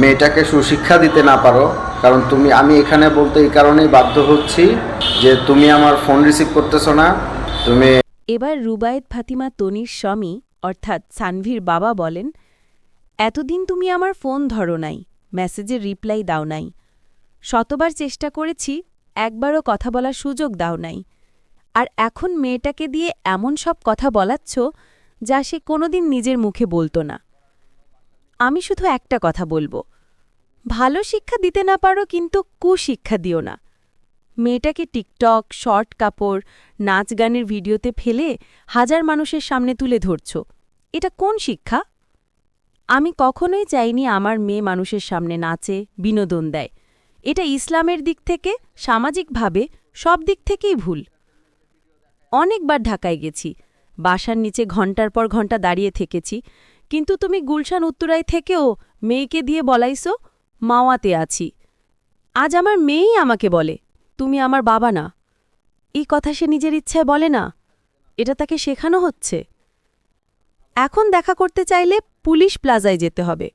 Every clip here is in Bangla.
মেয়েটাকে সুশিক্ষা দিতে না পারো, কারণ তুমি, আমি এখানে বলতে এই কারণেই বাধ্য হচ্ছি যে তুমি আমার ফোন রিসিভ করতেছো না, তুমি এবার রুবায়েত ফাতিমা তনির স্বামী, অর্থাৎ সানভীর বাবা বলেন, এতদিন তুমি আমার ফোন ধরো নাই, মেসেজের রিপ্লাই দাও নাই। শতবার চেষ্টা করেছি, একবারও কথা বলার সুযোগ দাও নাই। আর এখন মেয়েটাকে দিয়ে এমন সব কথা বলাচ্ছ, যা সে কোনোদিন নিজের মুখে বলতো না। আমি শুধু একটা কথা বলব। ভালো শিক্ষা দিতে না পারো কিন্তু কুশিক্ষা দিও না। মেয়েটাকে টিকটক, শর্ট কাপড়, নাচ গানের ভিডিওতে ফেলে হাজার মানুষের সামনে তুলে ধরছ। এটা কোন শিক্ষা? আমি কখনোই চাইনি আমার মেয়ে মানুষের সামনে নাচে, বিনোদন দেয়। এটা ইসলামের দিক থেকে, সামাজিকভাবে সব দিক থেকেই ভুল। অনেকবার ঢাকায় গেছি। বাসার নিচে ঘণ্টার পর ঘণ্টা দাঁড়িয়ে থেকেছি। কিন্তু তুমি গুলশান উত্তরায় থেকেও মেয়েকে দিয়ে বলাইছো, মাওয়াতে আছি। আজ আমার মেয়েই আমাকে বলে, তুমি আমার বাবা না। এই কথা সে নিজের ইচ্ছায় বলে না, এটা তাকে শেখানো হচ্ছে। এখন দেখা করতে চাইলে পুলিশ প্লাজায় যেতে হবে।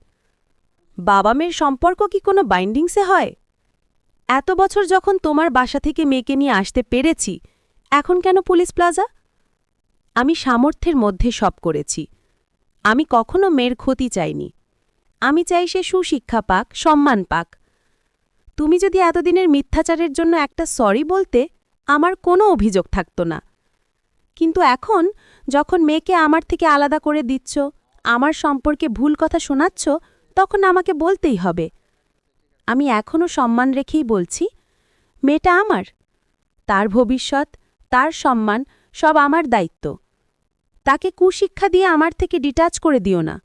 বাবা মেয়ের সম্পর্ক কি কোনো বাইন্ডিংসে হয়? এত বছর যখন তোমার বাসা থেকে মেয়েকে নিয়ে আসতে পেরেছি, এখন কেন পুলিশ প্লাজা? আমি সামর্থ্যের মধ্যে সব করেছি। আমি কখনো মেয়ের ক্ষতি চাইনি। আমি চাই সে সুশিক্ষা পাক, সম্মান পাক। তুমি যদি এতদিনের মিথ্যাচারের জন্য একটা সরি বলতে, আমার কোনো অভিযোগ থাকতো না। কিন্তু এখন, যখন মেয়েকে আমার থেকে আলাদা করে দিচ্ছ, আমার সম্পর্কে ভুল কথা শোনাচ্ছ, তখন আমাকে বলতেই হবে। আমি এখনও সম্মান রেখেই বলছি, মেয়েটা আমার। তার ভবিষ্যৎ, তার সম্মান, সব আমার দায়িত্ব। তাকে কুশিক্ষা দিয়ে আমার থেকে ডিটাচ করে দিও না।